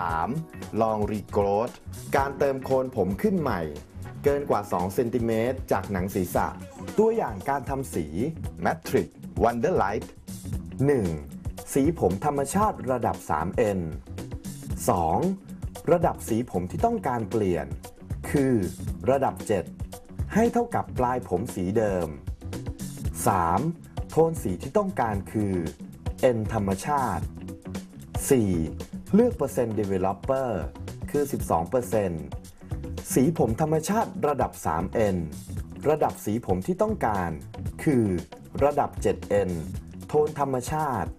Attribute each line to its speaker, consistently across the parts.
Speaker 1: 3. ลองรีโกรธการเติมโคนผมขึ้นใหม่ เกินกว่า 2 เซนติเมตรจากหนังศีรษะ ตัวอย่างการทำสี Matrix Wonderlight 1. สีผมธรรมชาติระดับ 3N 2. ระดับสีผมที่ต้องการเปลี่ยน คือระดับ 7 ให้เท่ากับปลายผมสีเดิม 3. โทนสีที่ต้องการคือ N ธรรมชาติ 4. เลือกเปอร์เซ็นต์ developer คือ 12%สีผมธรรมชาติระดับ 3N ระดับสีผมที่ต้องการ คือระดับ 7N โทนธรรมชาติ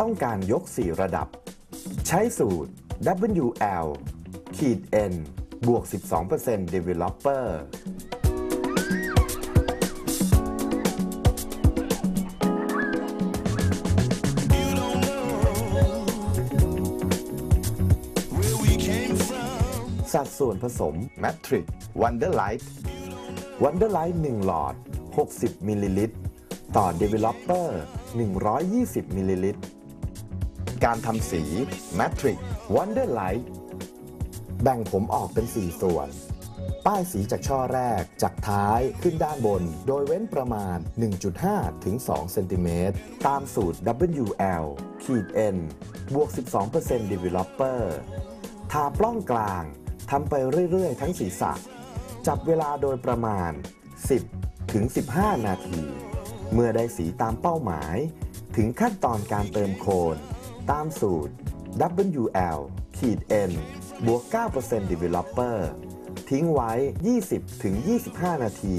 Speaker 1: ต้องการยก 4 ระดับ ใช้สูตร WL ขีด N บวก 12% developer สัดส่วนผสม Matrix Wonderlight Wonderlight 1หลอด 60 มิลลิลิตร ต่อ Developer 120 มิลลิลิตร การทำสี Matrix Wonderlight แบ่งผมออกเป็น 4 ส่วน ป้ายสีจากช่อแรกจากท้ายขึ้นด้านบน โดยเว้นประมาณ 1.5 ถึง 2 เซนติเมตร ตามสูตร WL ขีด N บวก 12% Developer ทาปล้องกลาง ทำไปเรื่อยๆ ทั้งศีรษะ จับเวลาโดยประมาณ 10 ถึง 15 นาที เมื่อได้สีตามเป้าหมาย ถึงขั้นตอนการเติมโคนตามสูตร WL ขีด N บวก 9% Developer ทิ้งไว้ 20 ถึง 25 นาที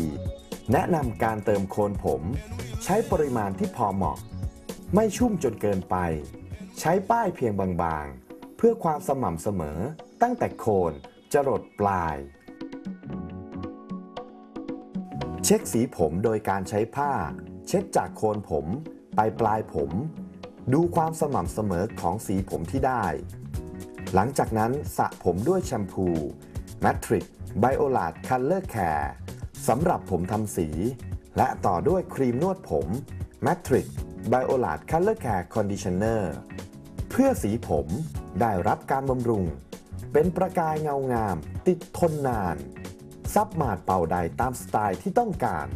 Speaker 1: แนะนำการเติมโคนผม ใช้ปริมาณที่พอเหมาะ ไม่ชุ่มจนเกินไป ใช้ป้ายเพียงบางๆ เพื่อความสม่ำเสมอตั้งแต่โคน จรดปลาย เช็คสีผมโดยการใช้ผ้า เช็ดจากโคนผมไปปลายผม ดูความสม่ำเสมอของสีผมที่ได้ หลังจากนั้นสระผมด้วยแชมพู Matrix Biolat Color Care สำหรับผมทำสี และต่อด้วยครีมนวดผม Matrix Biolat Color Care Conditioner เพื่อสีผมได้รับการบำรุง เป็นประกายเงางาม ติดทนนาน ซับมาดเป่าใดตามสไตล์ที่ต้องการ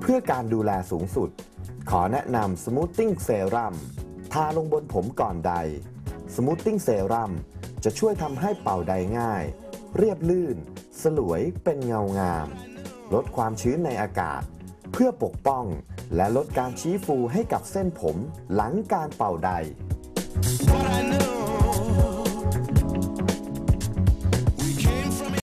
Speaker 1: เพื่อการดูแลสูงสุด ขอแนะนำ Smoothing Serum ทาลงบนผมก่อนใด Smoothing Serum จะช่วยทำให้เป่าใดง่าย เรียบลื่น สลวยเป็นเงางาม ลดความชื้นในอากาศ เพื่อปกป้องและลดการชี้ฟูให้กับเส้นผมหลังการเป่าใด